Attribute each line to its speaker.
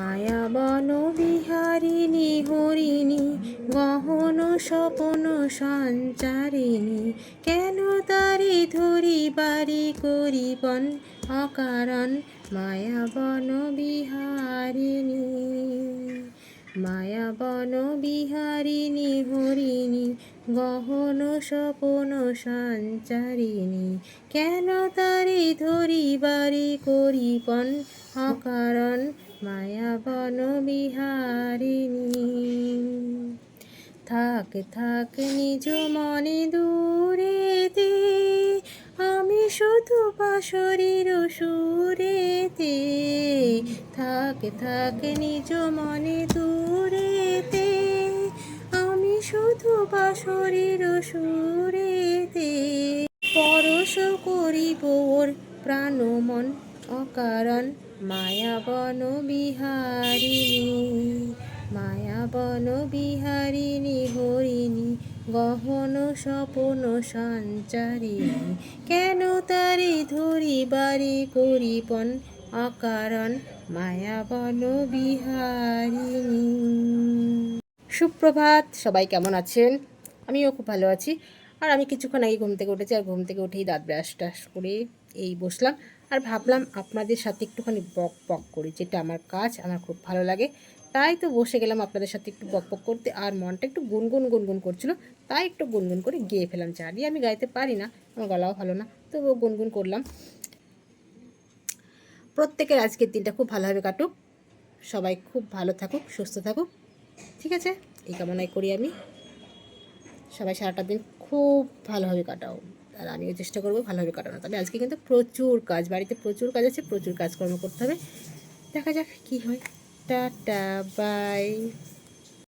Speaker 1: মায়া বন বিহারিণী হরিণী গহন স্বপন সঞ্চারিণী, কেন তারি ধরি বাড়ি করিবন অকারণ? মায়া বন বিহারিণী মায়া বন বিহারিণী হরিণী গহন স্বপন সঞ্চারিণী, কেন তারি ধরি বাড়ি করিপন অকারণ? মায়া বন বিহারিণী। থাক থাক নিজ মনে দূরেতে, আমি শুধু বাসরির সুরেতে। থাক থাক নিজ মনে দূরেতে, আমি শুধু বাসরির সুরেতে। পরশ করিব ওর প্রাণ মন অকারণ মায়াবন বিহারিণী মায়াবন বিহারিণী হরিণী, গহন স্বপন সঞ্চারিণী। কেন তারি ধরি বাড়ি করিপন অকারণ মায়াবন বিহারিণী? সুপ্রভাত, সবাই কেমন আছেন? আমিও খুব ভালো আছি। আর আমি কিছুক্ষণ আগে ঘুম থেকে উঠেছি, আর ঘুম থেকে উঠেই দাঁত ব্রাশ টাশ করে এই বসলাম। আর ভাবলাম আপনাদের সাথে একটুখানি বক বক করি, যেটা আমার কাজ, আমার খুব ভালো লাগে। তাই তো বসে গেলাম আপনাদের সাথে একটু বক বক করতে, আর মনটা একটু গুনগুন গুনগুন করছিল। তাই একটু গুনগুন করে গেয়ে ফেলাম জানি আমি গাইতে পারি না, আমার গলাও ভালো না, তবুও গুনগুন করলাম। প্রত্যেকের আজকের দিনটা খুব ভালোভাবে কাটুক। সবাই খুব ভালো থাকুক, সুস্থ থাকুক। ঠিক আছে? এই কামনাই করি আমি। সবাই সারাটা দিন খুব ভালোভাবে কাটাও। আর আমিও চেষ্টা করব ভালোভাবে কাটানো তবে আজকে কিন্তু প্রচুর কাজ, বাড়িতে প্রচুর কাজ আছে, প্রচুর কাজকর্ম করতে হবে। দেখা যাক কী হয়। Tata, bye.